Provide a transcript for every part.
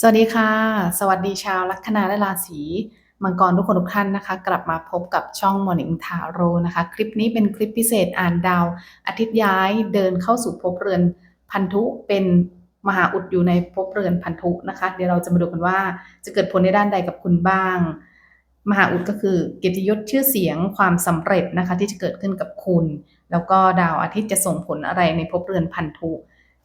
สวัสดีค่ะ สวัสดีชาวลัคนาและราศีมังกรทุกคนทุกท่านนะคะ กลับมาพบกับช่อง Morning Taro นะคะ คลิปนี้เป็นคลิปพิเศษอ่านดาว อาทิตย์ย้ายเดินเข้าสู่ภพเรือนพันธุเป็นมหาอุดอยู่ในภพเรือนพันธุนะคะ เดี๋ยวเราจะมาดูกันว่าจะเกิดผลในด้านใดกับคุณบ้าง มหาอุดก็คือเกียรติยศชื่อเสียงความสำเร็จนะคะที่จะเกิดขึ้นกับคุณ แล้วก็ดาวอาทิตย์จะส่งผลอะไรในภพเรือนพันธุ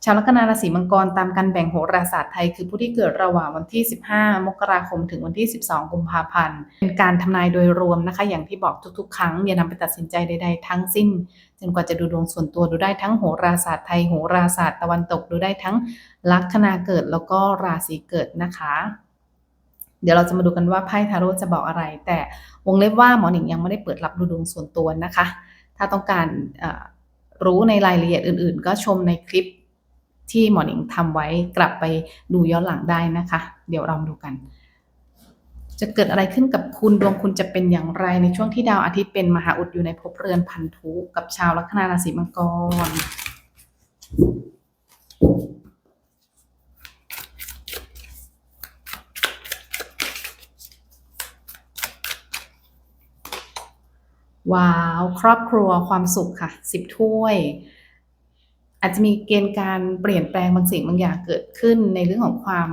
ชาวลัคนาราศีมังกรตามการแบ่งโหราศาสตร์ไทย คือผู้ที่เกิดระหว่างวันที่ 15 มกราคมถึงวันที่ 12 กุมภาพันธ์ เป็นการทำนายโดยรวมนะคะ อย่างที่บอกทุกๆ ครั้ง อย่านำไปตัดสินใจใดๆทั้งสิ้นจนกว่าจะดูดวงส่วนตัวดูได้ทั้งโหราศาสตร์ไทยโหราศาสตร์ตะวันตกดูได้ทั้งลัคนาเกิดแล้วก็ราศีเกิดนะคะ เดี๋ยวเราจะมาดูกันว่าไพ่ทาโร่จะบอกอะไร แต่วงเล็บว่าหมอหนิงยังไม่ได้เปิดรับดูดวงส่วนตัวนะคะ ถ้าต้องการรู้ในรายละเอียดอื่น ๆ ก็ชมในคลิป ที่หมอหนิงทำไว้กลับไปดูย้อนหลังได้นะคะ เดี๋ยวเรามาดูกัน จะเกิดอะไรขึ้นกับคุณดวงคุณจะเป็นอย่างไรในช่วงที่ดาวอาทิตย์เป็นมหาอุดอยู่ในภพเรือนพันธุกับชาวลัคนาราศีมังกรว้าว ครอบครัวความสุขค่ะสิบถ้วย อาจจะมีเกณฑ์การเปลี่ยนแปลงบางสิ่งบางอย่างเกิดขึ้นในเรื่องของความ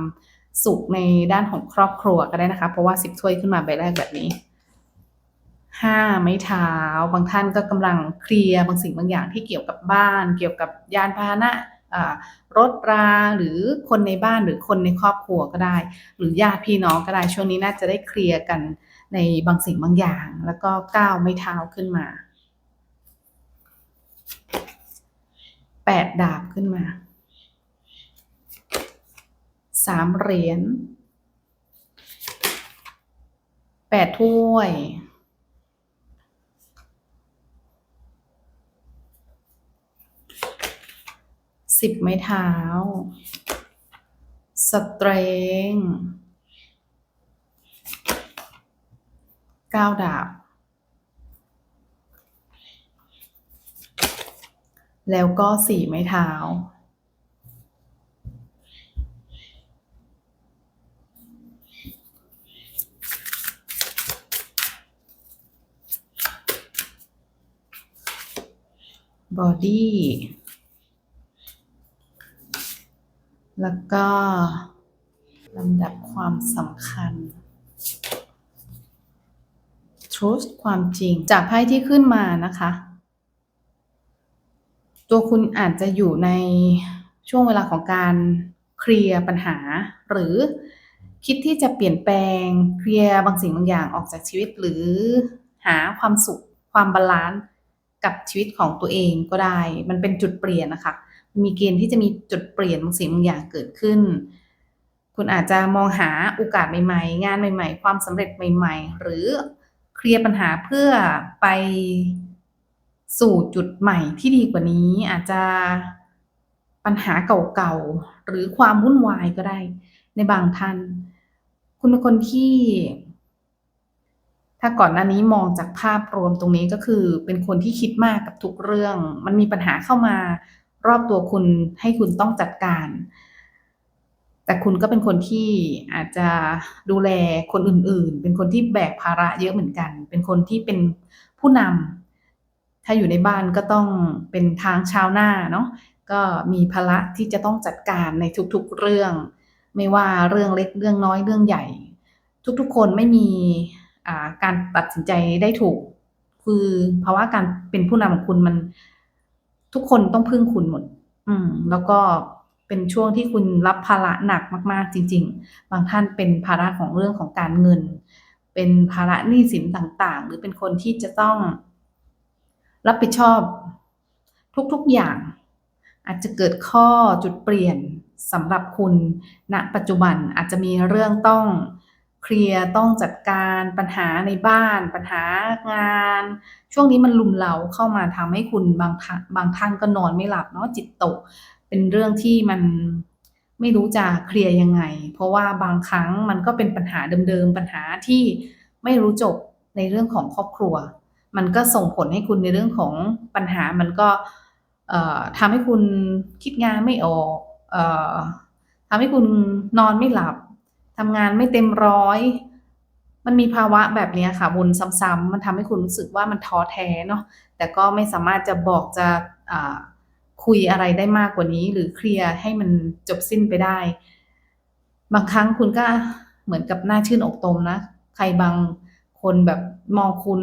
สุขในด้านของครอบครัวก็ได้นะคะ เพราะว่าสิบถ้วยขึ้นมาใบแรกแบบนี้ห้าไม้เท้า บางท่านก็กำลังเคลียร์บางสิ่งบางอย่างที่เกี่ยวกับบ้าน เกี่ยวกับยานพาหนะรถราหรือคนในบ้านหรือคนในครอบครัวก็ได้ หรือญาติพี่น้องก็ได้ช่วงนี้น่าจะได้เคลียร์กันในบางสิ่งบางอย่าง แล้วก็ก้าวไม่เท้าขึ้นมา แปดดาบขึ้นมาสามเหรียญแปดถ้วยสิบไม้เท้า สเตรงเก้าดาบ แล้วก็สี่ไม้เท้า บอดี้แล้วก็ลำดับความสำคัญ truth ความจริง จากไพ่ที่ขึ้นมานะคะ ตัวคุณอาจจะอยู่ในช่วงเวลาของการเคลียร์ปัญหา หรือคิดที่จะเปลี่ยนแปลงเคลียร์บางสิ่งบางอย่างออกจากชีวิต หรือหาความสุขความบาลานซ์กับชีวิตของตัวเองก็ได้ มันเป็นจุดเปลี่ยนนะคะมีเกณฑ์ที่จะมีจุดเปลี่ยนบางสิ่งบางอย่างเกิดขึ้น คุณอาจจะมองหาโอกาสใหม่ ๆ งานใหม่ ๆ ความสำเร็จใหม่ ๆ หรือเคลียร์ปัญหาเพื่อไป สู่จุดใหม่ที่ดีกว่านี้อาจจะปัญหาเก่าๆ หรือความวุ่นวายก็ได้ ในบางท่าน คุณเป็นคนที่ ถ้าก่อนหน้านี้มองจากภาพรวมตรงนี้ก็คือ เป็นคนที่คิดมากกับทุกเรื่อง มันมีปัญหาเข้ามารอบตัวคุณให้คุณต้องจัดการ แต่คุณก็เป็นคนที่อาจจะดูแลคนอื่นๆ เป็นคนที่แบกภาระเยอะเหมือนกัน เป็นคนที่เป็นผู้นำ ถ้าอยู่ในบ้านก็ต้องเป็นทางชาวหน้าเนาะก็มีภาระที่จะต้องจัดการในทุกๆเรื่อง ไม่ว่าเรื่องเล็กเรื่องน้อยเรื่องใหญ่ ทุกๆ คนไม่มีการตัดสินใจได้ถูก คือเพราะว่าการเป็นผู้นำของคุณมัน ทุกคนต้องพึ่งคุณหมด อืม แล้วก็เป็นช่วงที่คุณรับภาระหนักมาก ๆ จริง ๆ บางท่านเป็นภาระของเรื่องของการเงิน เป็นภาระหนี้สินต่างๆ หรือเป็นคนที่จะต้อง รับผิดชอบ ทุกๆอย่าง อาจจะเกิดข้อจุดเปลี่ยนสำหรับคุณณปัจจุบันอาจจะมีเรื่องต้องเคลียร์ต้องจัดการปัญหาในบ้าน ปัญหางาน ช่วงนี้มันลุมเล้าเข้ามาทำให้คุณบางบางท่านก็นอนไม่หลับเนาะจิตตก เป็นเรื่องที่มันไม่รู้จะเคลียร์ยังไง เพราะว่าบางครั้งมันก็เป็นปัญหาเดิมๆปัญหาที่ไม่รู้จบในเรื่องของครอบครัว มันก็ส่งผลให้คุณในเรื่องของปัญหา มันก็ทำให้คุณคิดงานไม่ออกทำให้คุณนอนไม่หลับทำงานไม่เต็มร้อย มันมีภาวะแบบนี้ค่ะวนซ้ำๆมันทำให้คุณรู้สึกว่ามันท้อแท้เนาะแต่ก็ไม่สามารถจะบอกจะคุยอะไรได้มากกว่านี้ หรือเคลียร์ให้มันจบสิ้นไปได้ บางครั้งคุณก็เหมือนกับหน้าชื่นอกตมนะ ใครบางคนแบบมองคุณ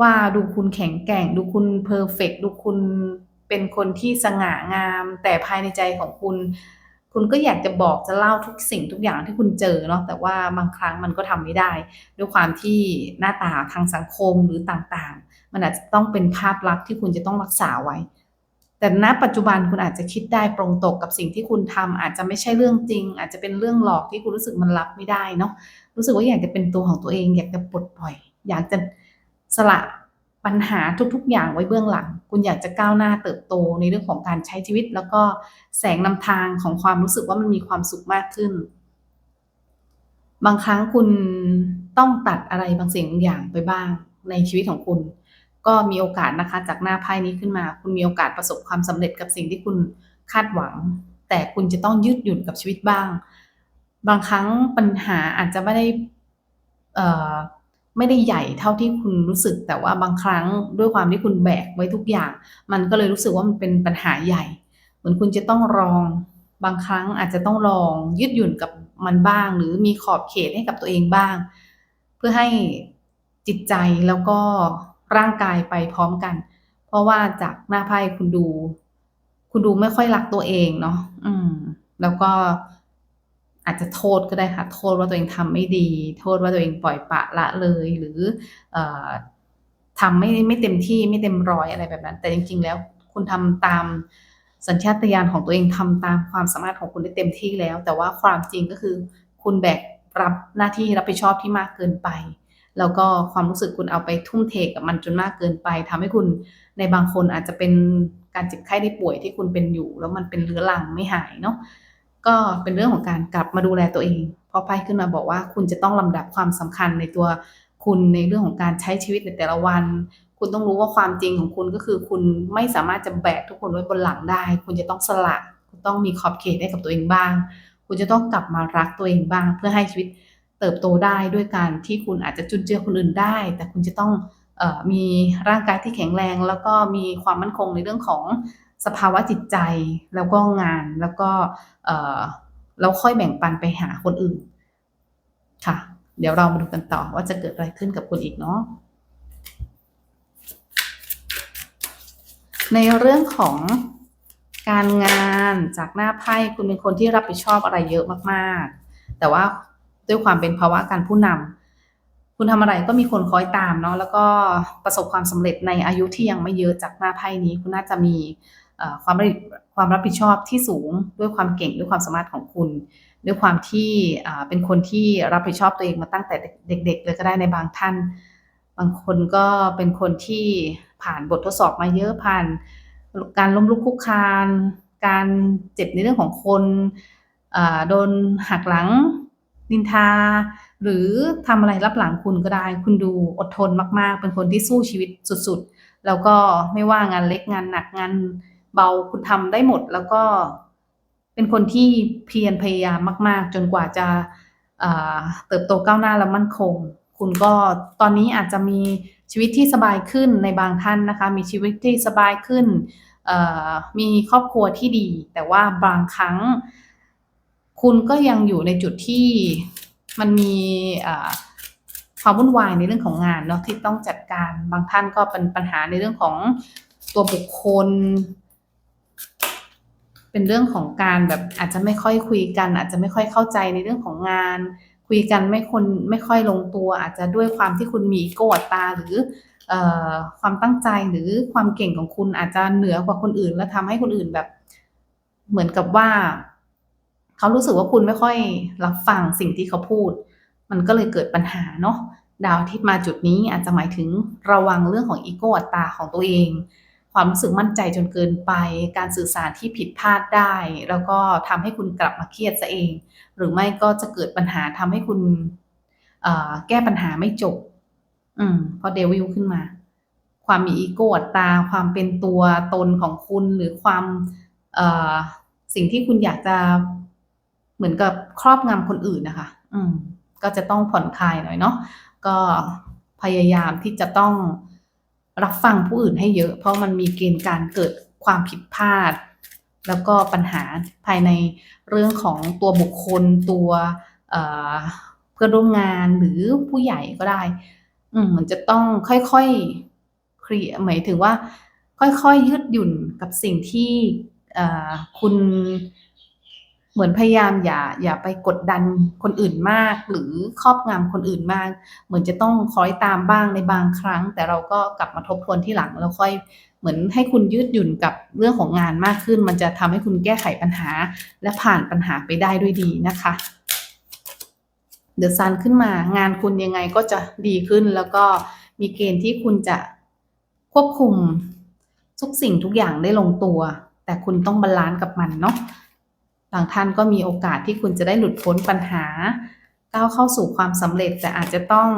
ว่าดูคุณแข็งแกร่ง ดูคุณเพอร์เฟกดูคุณเป็นคนที่สง่างาม แต่ภายในใจของคุณ คุณก็อยากจะบอกจะเล่าทุกสิ่งทุกอย่างที่คุณเจอเนาะแต่ว่าบางครั้งมันก็ทำไม่ได้ ด้วยความที่หน้าตาทางสังคมหรือต่างๆ มันอาจจะต้องเป็นภาพลักษณ์ที่คุณจะต้องรักษาไว้ แต่ณปัจจุบันคุณอาจจะคิดได้ปรงตกกับสิ่งที่คุณทำอาจจะไม่ใช่เรื่องจริง อาจจะเป็นเรื่องหลอกที่คุณรู้สึกมันรับไม่ได้เนาะรู้สึกว่าอยากจะเป็นตัวของตัวเอง อยากจะปลดปล่อย อยากจะ สละปัญหาทุกๆ อย่างไว้เบื้องหลัง คุณอยากจะก้าวหน้าเติบโตในเรื่องของการใช้ชีวิต แล้วก็แสงนำทางของความรู้สึกว่ามันมีความสุขมากขึ้น บางครั้งคุณต้องตัดอะไรบางสิ่งบางอย่างไปบ้างในชีวิตของคุณ ก็มีโอกาสนะคะ จากหน้าไพ่นี้ขึ้นมา คุณมีโอกาสประสบความสำเร็จกับสิ่งที่คุณคาดหวัง แต่คุณจะต้องยืดหยุ่นกับชีวิตบ้าง บางครั้งปัญหาอาจจะไม่ได้เอ่อ ไม่ได้ใหญ่เท่าที่คุณรู้สึก แต่ว่าบางครั้งด้วยความที่คุณแบกไว้ทุกอย่าง มันก็เลยรู้สึกว่ามันเป็นปัญหาใหญ่ เหมือนคุณจะต้องลอง บางครั้งอาจจะต้องลองยืดหยุ่นกับมันบ้าง หรือมีขอบเขตให้กับตัวเองบ้าง เพื่อให้จิตใจแล้วก็ร่างกายไปพร้อมกัน เพราะว่าจากหน้าไพ่คุณดู คุณดูไม่ค่อยรักตัวเองเนาะอืม แล้วก็ อาจจะโทษก็ได้ค่ะ โทษว่าตัวเองทำไม่ดี โทษว่าตัวเองปล่อยปะละเลย หรืออทำไม่ไม่เต็มที่ไม่เต็มร้อยอะไรแบบนั้น แต่จริง ๆ แล้วคุณทำตามสัญชาตญาณของตัวเองทำตามความสามารถของคุณได้เต็มที่แล้ว แต่ว่าความจริงก็คือ คุณแบกรับหน้าที่รับผิดชอบที่มากเกินไป แล้วก็ความรู้สึกคุณเอาไปทุ่มเทกับมันจนมากเกินไปทำให้คุณในบางคนอาจจะเป็นการเจ็บไข้ได้ป่วยที่คุณเป็นอยู่ แล้วมันเป็นเรื้อรังไม่หายเนาะ ก็เป็นเรื่องของการกลับมาดูแลตัวเองพอไพ่ขึ้นมาบอกว่าคุณจะต้องลำดับความสำคัญในตัวคุณในเรื่องของการใช้ชีวิตในแต่ละวัน คุณต้องรู้ว่าความจริงของคุณก็คือคุณไม่สามารถจะแบกทุกคนไว้บนหลังได้ คุณจะต้องสละคุณต้องมีขอบเขตให้กับตัวเองบ้าง คุณจะต้องกลับมารักตัวเองบ้าง เพื่อให้ชีวิตเติบโตได้ด้วยการที่คุณอาจจะจุนเจือคนอื่นได้ แต่คุณจะต้องออมีร่างกายที่แข็งแรง แล้วก็มีความมั่นคงในเรื่องของ สภาวะจิตใจแล้วก็งานแล้วก็เราค่อยแบ่งปันไปหาคนอื่น ค่ะ เดี๋ยวเรามาดูกันต่อว่าจะเกิดอะไรขึ้นกับคุณอีกเนาะในเรื่องของการงานจากหน้าไพ่คุณเป็นคนที่รับผิดชอบอะไรเยอะมากๆ แต่ว่าด้วยความเป็นภาวะการผู้นำคุณทำอะไรก็มีคนคอยตามเนาะแล้วก็ประสบความสำเร็จในอายุที่ยังไม่เยอะจากหน้าไพ่นี้ คุณน่าจะมี ความความรับผิดชอบที่สูงด้วยความเก่งด้วยความสามารถของคุณ ด้วยความที่เป็นคนที่รับผิดชอบตัวเองมาตั้งแต่เด็ก ๆ เลยก็ได้ในบางท่าน บางคนก็เป็นคนที่ผ่านบททดสอบมาเยอะผ่าน การล้มลุกคุกคาน การเจ็บในเรื่องของคนโดนหักหลังนินทา หรือทำอะไรรับหลังคุณก็ได้ คุณดูอดทนมากๆ เป็นคนที่สู้ชีวิตสุดๆ แล้วก็ไม่ว่างานเล็กงานหนักงาน เบาคุณทำได้หมด แล้วก็เป็นคนที่เพียรพยายามมาก ๆ จนกว่าจะเติบโตก้าวหน้าและมั่นคง คุณก็ตอนนี้อาจจะมีชีวิตที่สบายขึ้นในบางท่านนะคะ มีชีวิตที่สบายขึ้น มีครอบครัวที่ดี แต่ว่าบางครั้ง คุณก็ยังอยู่ในจุดที่มันมีความวุ่นวายในเรื่องของงานเนาะที่ต้องจัดการ บางท่านก็เป็นปัญหาในเรื่องของตัวบุคคล เป็นเรื่องของการแบบอาจจะไม่ค่อยคุยกัน อาจจะไม่ค่อยเข้าใจในเรื่องของงาน คุยกันไม่คนไม่ค่อยลงตัว อาจจะด้วยความที่คุณมีโกรธตาหรือความตั้งใจหรือความเก่งของคุณอาจจะเหนือกว่าคนอื่น แล้วทำให้คนอื่นแบบ เหมือนกับว่า เขารู้สึกว่าคุณไม่ค่อยรับฟังสิ่งที่เขาพูด มันก็เลยเกิดปัญหาเนาะดาวอาทิตย์มาจุดนี้อาจจะหมายถึงระวังเรื่องของอีโก้อัตตาของตัวเอง ความรู้สึกมั่นใจจนเกินไป การสื่อสารที่ผิดพลาดได้ แล้วก็ทำให้คุณกลับมาเครียดซะเอง หรือไม่ก็จะเกิดปัญหาทำให้คุณแก้ปัญหาไม่จบ อืมพอเดวิลขึ้นมา ความมีอีโก้อัตตาความเป็นตัวตนของคุณหรือความสิ่งที่คุณอยากจะเหมือนกับครอบงำคนอื่นนะคะ อืม ก็จะต้องผ่อนคลายหน่อยเนาะก็พยายามที่จะต้อง รับฟังผู้อื่นให้เยอะ เพราะมันมีเกณฑ์การเกิดความผิดพลาด แล้วก็ปัญหาภายในเรื่องของตัวบุคคลตัวเพื่อนร่วมงานหรือผู้ใหญ่ก็ได้ อืมมันจะต้องค่อยๆเคลียหมายถึงว่า ค่อยๆยืดหยุ่นกับสิ่งที่คุณ เหมือนพยายามอย่าอย่าไปกดดันคนอื่นมาก หรือครอบงำคนอื่นมาก เหมือนจะต้องคอยตามบ้างในบางครั้ง แต่เราก็กลับมาทบทวนที่หลังแล้วค่อยเหมือนให้คุณยืดหยุ่นกับเรื่องของงานมากขึ้น มันจะทำให้คุณแก้ไขปัญหา และผ่านปัญหาไปได้ด้วยดีนะคะเดือะซันขึ้นมางานคุณยังไงก็จะดีขึ้น แล้วก็มีเกณฑ์ที่คุณจะควบคุมทุกสิ่งทุกอย่างได้ลงตัว แต่คุณต้องบาลานซ์กับมันเนาะางท่านก็มีโอกาสที่คุณจะได้หลุดพ้นปัญหา ก้าวเข้าสู่ความสำเร็จแต่อาจจะต้อง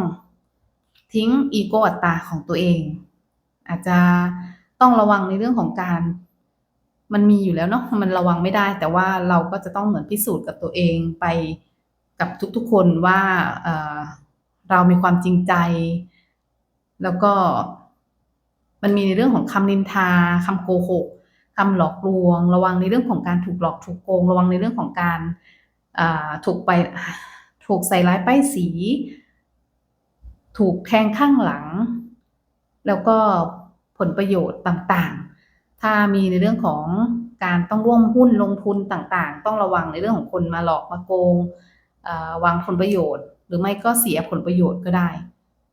ทิ้งอีโกอัตตาของตัวเอง อาจจะต้องระวังในเรื่องของการ มันมีอยู่แล้วเนาะมันระวังไม่ได้ แต่ว่าเราก็จะต้องเหมือนพิสูจน์กับตัวเองไปกับทุกๆคนว่าเเรามีความจริงใจ แล้วก็มันมีในเรื่องของคำนินทาคำโกหก คำหลอกลวง ระวังในเรื่องของการถูกหลอกถูกโกง ระวังในเรื่องของการถูกไปถูกใส่ร้ายป้ายสี ถูกแทงข้างหลัง แล้วก็ผลประโยชน์ต่างๆ ถ้ามีในเรื่องของการต้องร่วมหุ้นลงทุนต่างๆ ต้องระวังในเรื่องของคนมาหลอกมาโกงวางผลประโยชน์ หรือไม่ก็เสียผลประโยชน์ก็ได้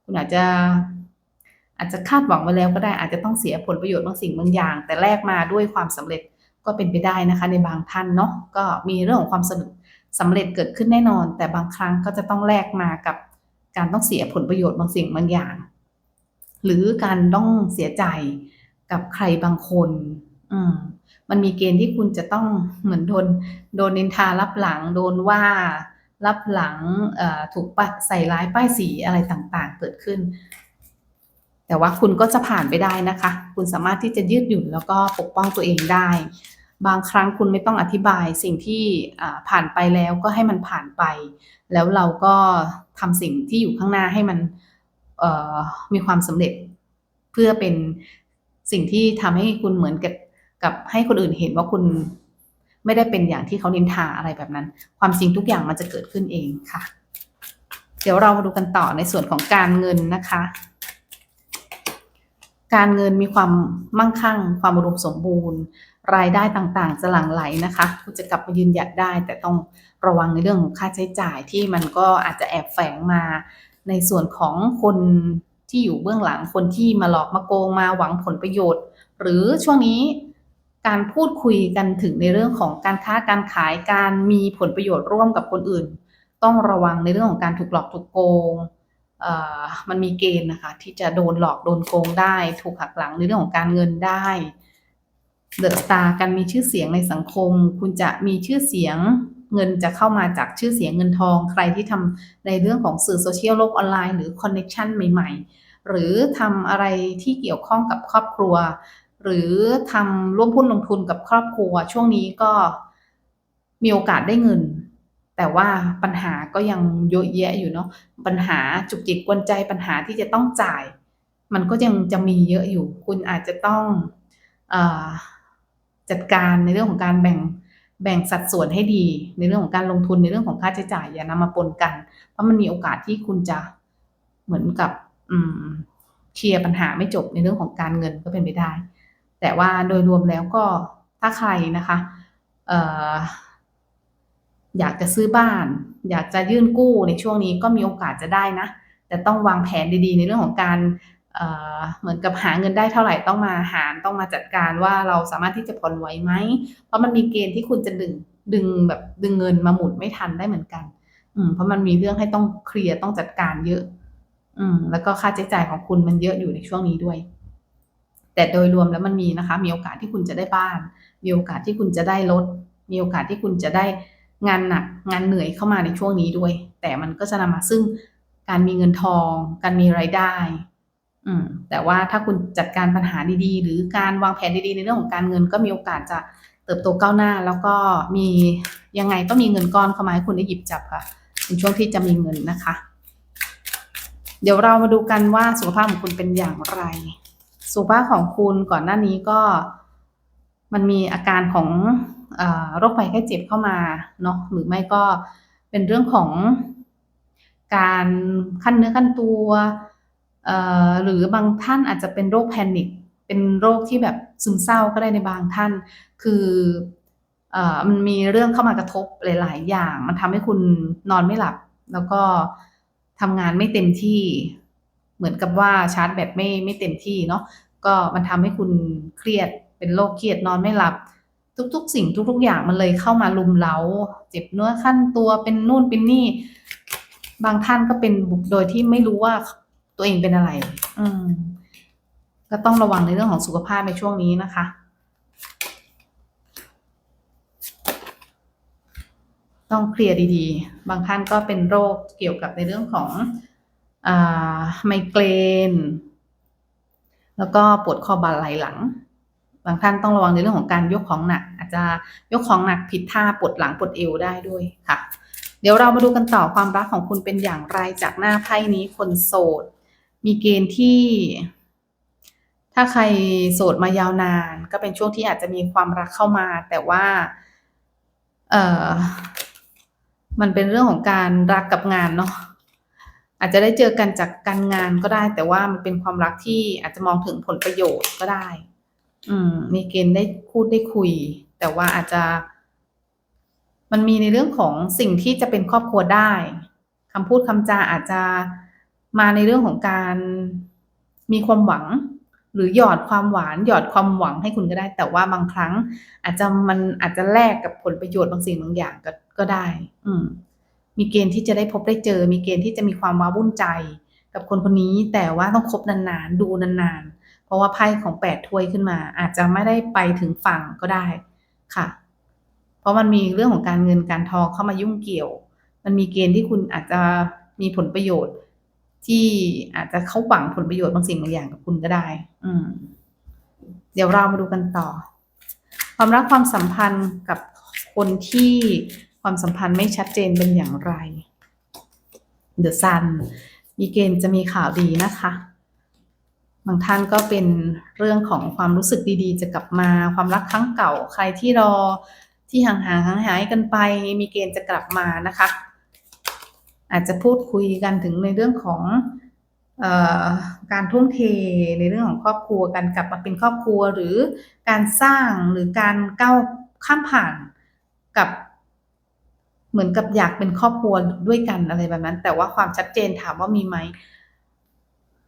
คุณอาจจะ อาจจะคาดหวังไว้แล้วก็ได้อาจจะต้องเสียผลประโยชน์บางสิ่งบางอย่าง แต่แลกมาด้วยความสำเร็จก็เป็นไปได้นะคะ ในบางท่านเนาะก็มีเรื่องของความสนุกสำเร็จเกิดขึ้นแน่นอน แต่บางครั้งก็จะต้องแลกมากับการต้องเสียผลประโยชน์บางสิ่งบางอย่าง หรือการต้องเสียใจกับใครบางคน อืมมันมีเกณฑ์ที่คุณจะต้องเหมือนโดนโดนนินทารับหลัง โดนว่ารับหลังถูกปัดใส่ร้ายป้ายสีอะไรต่างๆ เกิดขึ้น แต่ว่าคุณก็จะผ่านไปได้นะคะ คุณสามารถที่จะยืดหยุ่นแล้วก็ปกป้องตัวเองได้ บางครั้งคุณไม่ต้องอธิบายสิ่งที่ผ่านไปแล้วก็ให้มันผ่านไป แล้วเราก็ทำสิ่งที่อยู่ข้างหน้าให้มันมีความสำเร็จ เพื่อเป็นสิ่งที่ทำให้คุณเหมือนกับกับให้คนอื่นเห็นว่าคุณไม่ได้เป็นอย่างที่เขานินทาอะไรแบบนั้น ความจริงทุกอย่างมันจะเกิดขึ้นเองค่ะ เดี๋ยวเรามาดูกันต่อในส่วนของการเงินนะคะ การเงินมีความมั่งคั่ง ความอุดมสมบูรณ์ รายได้ต่างๆ จะหลั่งไหลนะคะ คุณจะกลับมายืนหยัดได้ แต่ต้องระวังในเรื่องของค่าใช้จ่ายที่มันก็อาจจะแอบแฝงมาในส่วนของคนที่อยู่เบื้องหลังคนที่มาหลอกมาโกงมาหวังผลประโยชน์ หรือช่วงนี้การพูดคุยกันถึงในเรื่องของการค้าการขายการมีผลประโยชน์ร่วมกับคนอื่น ต้องระวังในเรื่องของการถูกหลอกถูกโกง มันมีเกณฑ์นะคะที่จะโดนหลอกโดนโกงได้ ถูกหักหลังในเรื่องของการเงินได้เดอะสตาร์การมีชื่อเสียงในสังคม คุณจะมีชื่อเสียงเงินจะเข้ามาจากชื่อเสียงเงินทอง ใครที่ทำในเรื่องของสื่อโซเชียลโลกออนไลน์หรือคอนเน็ชันใหม่ ๆ หรือทำอะไรที่เกี่ยวข้องกับครอบครัว หรือทำร่วมหุ้นลงทุนกับครอบครัว ช่วงนี้ก็มีโอกาสได้เงิน แต่ว่าปัญหาก็ยังเยอะแยะอยู่เนาะปัญหาจุกจิกกวนใจปัญหาที่จะต้องจ่าย มันก็ยังจะมีเยอะอยู่ คุณอาจจะต้องอจัดการในเรื่องของการแบ่งแบ่งสัดส่วนให้ดี ในเรื่องของการลงทุนในเรื่องของค่าใช้จ่ายอย่านำมาปนกัน เพราะมันมีโอกาสที่คุณจะเหมือนกับเคลียร์ปัญหาไม่จบในเรื่องของการเงินก็เป็นไปได้ แต่ว่าโดยรวมแล้วก็ถ้าใครนะคะ อยากจะซื้อบ้าน อยากจะยื่นกู้ในช่วงนี้ก็มีโอกาสจะได้นะ แต่ต้องวางแผนดีๆ ในเรื่องของการเเหมือนกับหาเงินได้เท่าไหร่ต้องมาหารต้องมาจัดการว่าเราสามารถที่จะผ่อนไหวไหม เพราะมันมีเกณฑ์ที่คุณจะดึงดึงแบบดึงเงินมาหมุนไม่ทันได้เหมือนกัน อืมเพราะมันมีเรื่องให้ต้องเคลียร์ต้องจัดการเยอะ อืม แล้วก็ค่าใช้จ่ายของคุณมันเยอะอยู่ในช่วงนี้ด้วย แต่โดยรวมแล้วมันมีนะคะ มีโอกาสที่คุณจะได้บ้าน มีโอกาสที่คุณจะได้รถมีโอกาสที่คุณจะได้ งานหนักงานเหนื่อยเข้ามาในช่วงนี้ด้วย แต่มันก็จะนำมาซึ่งการมีเงินทอง การมีไรายได้ อืม แต่ว่าถ้าคุณจัดการปัญหาดีๆ หรือการวางแผนดีๆ ในเรื่องของการเงินก็มีโอกาสจะเติบโตก้าวหน้า แล้วก็มียังไงต้องมีเงินก้อนเข้ามาให้คุณได้หยิบจับค่ะเป็นช่วงที่จะมีเงินนะคะ เดี๋ยวเรามาดูกันว่าสุขภาพของคุณเป็นอย่างไร สุขภาพของคุณก่อนหน้านี้ก็ มันมีอาการของ โรคภัยไข้เจ็บเข้ามาเนาะหรือไม่ก็เป็นเรื่องของการขั้นเนื้อขั้นตัวหรือบางท่านอาจจะเป็นโรคแพนิคเป็นโรคที่แบบซึมเศร้าก็ได้ในบางท่าน คืออมันมีเรื่องเข้ามากระทบหลาย ๆ อย่าง มันทำให้คุณนอนไม่หลับ แล้วก็ทำงานไม่เต็มที่ เหมือนกับว่าชาร์จแบตไม่ไม่เต็มที่เนาะ ก็มันทำให้คุณเครียด เป็นโรคเครียดนอนไม่หลับ ทุก ๆ สิ่งทุก ๆ อย่างมันเลยเข้ามาลุมเล้า เจ็บเนื้อขั้นตัวเป็นนู่นเป็นนี่ บางท่านก็เป็นบุโดยที่ไม่รู้ว่าตัวเองเป็นอะไร อืมก็ต้องระวังในเรื่องของสุขภาพในช่วงนี้นะคะ ต้องเคลียร์ดีๆ บางท่านก็เป็นโรคเกี่ยวกับในเรื่องของอไมเกรน แล้วก็ปวดคอบ่าไหล่หลัง บางท่านต้องระวังในเรื่องของการยกของหนัก อาจจะยกของหนักผิดท่าปวดหลังปวดเอวได้ด้วยค่ะ เดี๋ยวเรามาดูกันต่อความรักของคุณเป็นอย่างไรจากหน้าไพ่นี้คนโสด มีเกณฑ์ที่ ถ้าใครโสดมายาวนาน ก็เป็นช่วงที่อาจจะมีความรักเข้ามา แต่ว่า เออมันเป็นเรื่องของการรักกับงานเนาะอาจจะได้เจอกันจากการงานก็ได้ แต่ว่ามันเป็นความรักที่อาจจะมองถึงผลประโยชน์ก็ได้ อืม มีเกณฑ์ได้พูดได้คุย แต่ว่าอาจจะ มันมีในเรื่องของสิ่งที่จะเป็นครอบครัวได้คำพูดคำจาอาจจะมาในเรื่องของการมีความหวัง หรือหยอดความหวานหยอดความหวังให้คุณก็ได้ แต่ว่าบางครั้ง อาจจะมันอาจจะแลกกับผลประโยชน์บางสิ่งบางอย่างก็ก็ได้ อืม มีเกณฑ์ที่จะได้พบได้เจอ มีเกณฑ์ที่จะมีความว้าวุ่นใจ กับคนคนนี้ แต่ว่าต้องคบนานๆ ดูนานๆ เพราะว่าไพ่ของแปดถ้วยขึ้นมา อาจจะไม่ได้ไปถึงฝั่งก็ได้ค่ะ เพราะมันมีเรื่องของการเงินการทองเข้ามายุ่งเกี่ยว มันมีเกณฑ์ที่คุณอาจจะมีผลประโยชน์ ที่อาจจะเขาหวังผลประโยชน์บางสิ่งบางอย่างกับคุณก็ได้ อืม เดี๋ยวเรามาดูกันต่อ ความรักความสัมพันธ์กับคนที่ความสัมพันธ์ไม่ชัดเจนเป็นอย่างไร The Sun มีเกณฑ์จะมีข่าวดีนะคะ บางท่านก็เป็นเรื่องของความรู้สึกดีๆ จะกลับมาความรักครั้งเก่า ใครที่รอที่ห่างๆห่างหายกันไป มีเกณฑ์จะกลับมานะคะ อาจจะพูดคุยกันถึงในเรื่องของออการทุ่มเทในเรื่องของครอบครัวการกลับมาเป็นครอบครัวหรือการสร้างหรือการก้าวข้ามผ่านกับเหมือนกับอยากเป็นครอบครัวด้วยกันอะไรแบบนั้น แต่ว่าความชัดเจนถามว่ามีไหม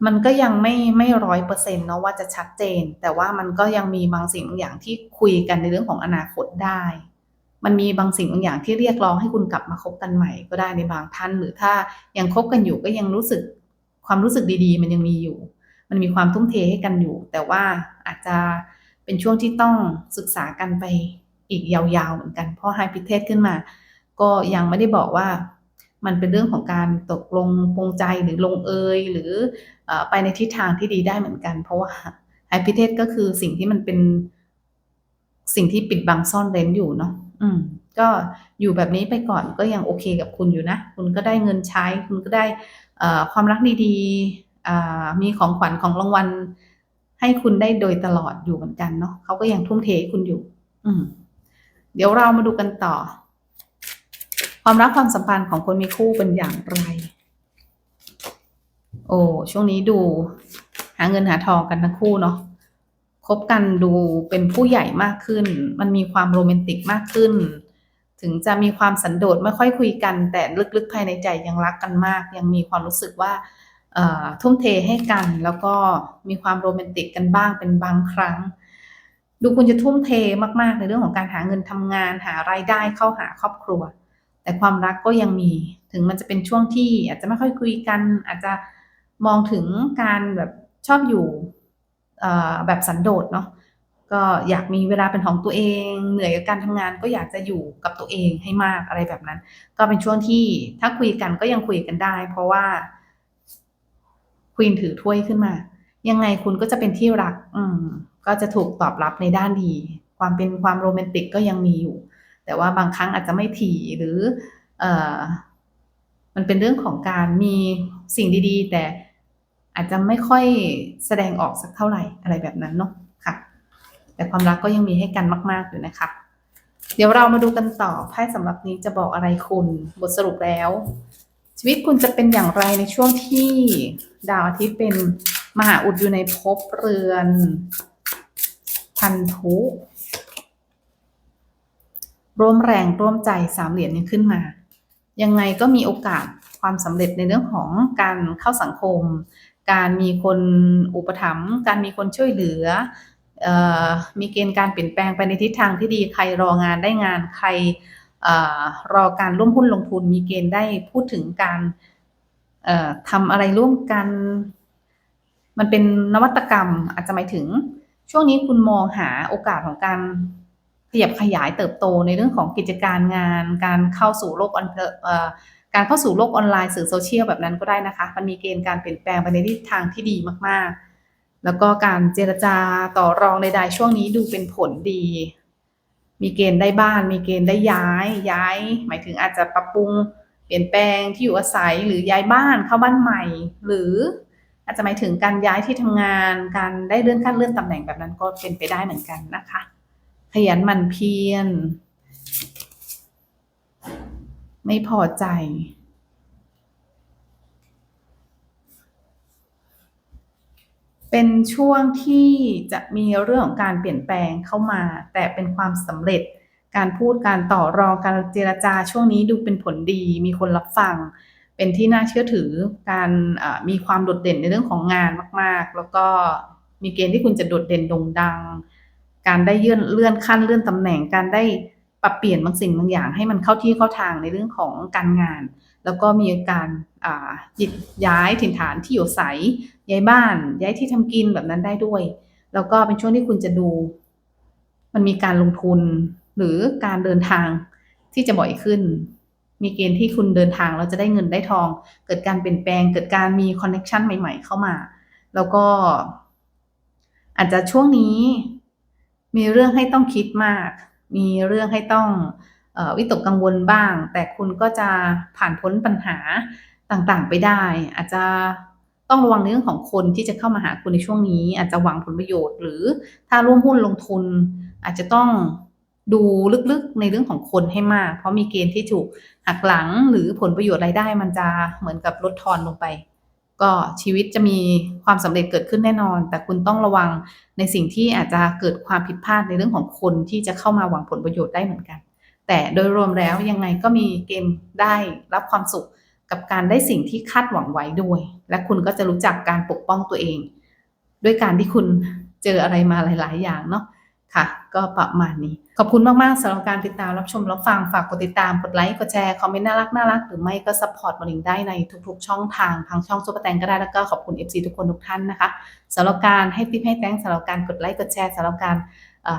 มันก็ยังไม่ไม่ร้อยเปอร์เซ็นต์เนาะว่าจะชัดเจน แต่ว่ามันก็ยังมีบางสิ่งบางอย่างที่คุยกันในเรื่องของอนาคตได้ มันมีบางสิ่งบางอย่างที่เรียกร้องให้คุณกลับมาคบกันใหม่ก็ได้ในบางท่าน หรือถ้ายังคบกันอยู่ก็ยังรู้สึกความรู้สึกดีๆ มันยังมีอยู่ มันมีความทุ่มเทให้กันอยู่ แต่ว่าอาจจะเป็นช่วงที่ต้องศึกษากันไปอีกยาวๆเหมือนกันเพราะไฮพิเทสขึ้นมา ก็ยังไม่ได้บอกว่า มันเป็นเรื่องของการตกลงปรงใจหรือลงเอยหรืออไปในทิศทางที่ดีได้เหมือนกัน เพราะว่าไฮพิเทสก็คือสิ่งที่มันเป็นสิ่งที่ปิดบังซ่อนเร้นอยู่เนาะอืม ก็อยู่แบบนี้ไปก่อนก็ยังโอเคกับคุณอยู่นะ คุณก็ได้เงินใช้ คุณก็ได้ความรักดีๆมีของขวัญของรางวัลให้คุณได้โดยตลอดอยู่เหมือนกันเนาะเขาก็ยังทุ่มเทคุณอยู่ อืม เดี๋ยวเรามาดูกันต่อ ความรักความสัมพันธ์ของคนมีคู่เป็นอย่างไร โอ้ช่วงนี้ดู หาเงินหาทองกันทั้งคู่เนาะคบกันดูเป็นผู้ใหญ่มากขึ้น มันมีความโรแมนติกมากขึ้น ถึงจะมีความสันโดษไม่ค่อยคุยกัน แต่ลึกๆภายในใจยังรักกันมาก ยังมีความรู้สึกว่าทุ่มเทให้กัน แล้วก็มีความโรแมนติกกันบ้างเป็นบางครั้ง ดูคุณจะทุ่มเทมากๆในเรื่องของการหาเงินทำงาน หารายได้เข้าหาครอบครัว แต่ความรักก็ยังมี ถึงมันจะเป็นช่วงที่อาจจะไม่ค่อยคุยกัน อาจจะมองถึงการแบบชอบอยู่แบบสันโดษเนาะ ก็อยากมีเวลาเป็นของตัวเอง เหนื่อยกับการทำงานก็อยากจะอยู่กับตัวเองให้มากอะไรแบบนั้น ก็เป็นช่วงที่ถ้าคุยกันก็ยังคุยกันได้ เพราะว่าควีนถือถ้วยขึ้นมา ยังไงคุณก็จะเป็นที่รัก อืม ก็จะถูกตอบรับในด้านดี ความเป็นความโรแมนติกก็ยังมีอยู่ แต่ว่าบางครั้งอาจจะไม่ถี่หรือเออมันเป็นเรื่องของการมีสิ่งดีๆ แต่อาจจะไม่ค่อยแสดงออกสักเท่าไหร่อะไรแบบนั้นเนาะค่ะ แต่ความรักก็ยังมีให้กันมาก ๆ อยู่นะคะ เดี๋ยวเรามาดูกันต่อไพ่สำหรับนี้จะบอกอะไรคุณบทสรุปแล้ว ชีวิตคุณจะเป็นอย่างไรในช่วงที่ดาวอาทิตย์เป็นมหาอุดอยู่ในภพเรือนพันธุ ร่วมแรงร่วมใจสามเหรียญยังขึ้นมา ยังไงก็มีโอกาสความสำเร็จในเรื่องของการเข้าสังคม การมีคนอุปถัมภ์การมีคนช่วยเหลือออมีเกณฑ์การเปลี่ยนแปลงไปในทิศทางที่ดีใครรองานได้งานใครออรอการร่วมหุ้นลงทุน มีเกณฑ์ได้พูดถึงการทำอะไรร่วมกัน มันเป็นนวัตกรรมอาจจะหมายถึงช่วงนี้คุณมองหาโอกาสของการ ขยับขยายเติบโตในเรื่องของกิจการงาน การเข้าสู่โลกออนการเข้าสู่โลกออนไลน์สื่อโซเชียลแบบนั้นก็ได้นะคะ มันมีเกณฑ์การเปลี่ยนแปลงไปในทิศทางที่ดีมากๆ แล้วก็การเจรจาต่อรองใดๆช่วงนี้ดูเป็นผลดี มีเกณฑ์ได้บ้าน มีเกณฑ์ได้ย้าย ย้าย หมายถึงอาจจะปรับปรุงเปลี่ยนแปลงที่อยู่อาศัยหรือย้ายบ้านเข้าบ้านใหม่ หรืออาจจะหมายถึงการย้ายที่ทำงาน การได้เลื่อนขั้นเลื่อนตำแหน่งแบบนั้นก็เป็นไปได้เหมือนกันนะคะ ขยันหมั่นเพียร ไม่พอใจ เป็นช่วงที่จะมีเรื่องของการเปลี่ยนแปลงเข้ามา แต่เป็นความสำเร็จ การพูดการต่อรองการเจรจาช่วงนี้ดูเป็นผลดี มีคนรับฟัง เป็นที่น่าเชื่อถือ การมีความโดดเด่นในเรื่องของงานมาก ๆ แล้วก็มีเกณฑ์ที่คุณจะโดดเด่นโด่งดัง การได้เลื่อนเลื่อนขั้นเลื่อนตำแหน่ง การได้ปรับเปลี่ยนบางสิ่งบางอย่าง ให้มันเข้าที่เข้าทางในเรื่องของการงาน แล้วก็มีการอ่ายิดย้ายถิ่นฐานที่อยู่อาศัยย้ายบ้าน ย้ายที่ทำกินแบบนั้นได้ด้วย แล้วก็เป็นช่วงที่คุณจะดู มันมีการลงทุนหรือการเดินทางที่จะบ่อยขึ้น มีเกณฑ์ที่คุณเดินทางแล้วจะได้เงินได้ทอง เกิดการเปลี่ยนแปลง เกิดการมีคอนเน็ชันใหม่ ๆ เข้ามา แล้วก็ อาจจะช่วงนี้ มีเรื่องให้ต้องคิดมาก มีเรื่องให้ต้องอวิตกกังวลบ้าง แต่คุณก็จะผ่านพ้นปัญหาต่างๆ ไปได้ อาจจะต้องระวังในเรื่องของคนที่จะเข้ามาหาคุณในช่วงนี้ อาจจะหวังผลประโยชน์ หรือถ้าร่วมหุ้นลงทุน อาจจะต้องดูลึกๆในเรื่องของคนให้มาก เพราะมีเกณฑ์ที่ถูกหักหลังหรือผลประโยชน์รายได้มันจะเหมือนกับลดทอนลงไป ก็ชีวิตจะมีความสำเร็จเกิดขึ้นแน่นอน แต่คุณต้องระวังในสิ่งที่อาจจะเกิดความผิดพลาดในเรื่องของคนที่จะเข้ามาหวังผลประโยชน์ได้เหมือนกัน แต่โดยรวมแล้วยังไงก็มีเกณฑ์ได้รับความสุขกับการได้สิ่งที่คาดหวังไว้ด้วย และคุณก็จะรู้จักการปกป้องตัวเอง ด้วยการที่คุณเจออะไรมาหลาย ๆ อย่างเนาะ ค่ะ ก็ประมาณนี้ ขอบคุณมาก ๆสำหรับการติดตามรับชมรับฟังฝากกดติดตามกดไลค์กดแชร์ คอมเมนต์น่ารักน่ารักหรือไม่ก็สปอร์ตบริงได้ในทุก ๆ ช่องทางทางช่องซุปเปอร์แตงก็ได้แล้วก็ขอบคุณ FC ทุกคนทุกท่านนะคะสำหรับการให้ติ๊บให้แตงสำหรับการกดไลค์กดแชร์สำหรับการ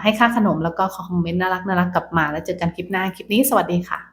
ให้ค่าขนมแล้วก็คอมเมนต์น่ารักน่ารักกลับมา แล้วเจอกันคลิปหน้าคลิปนี้สวัสดีค่ะ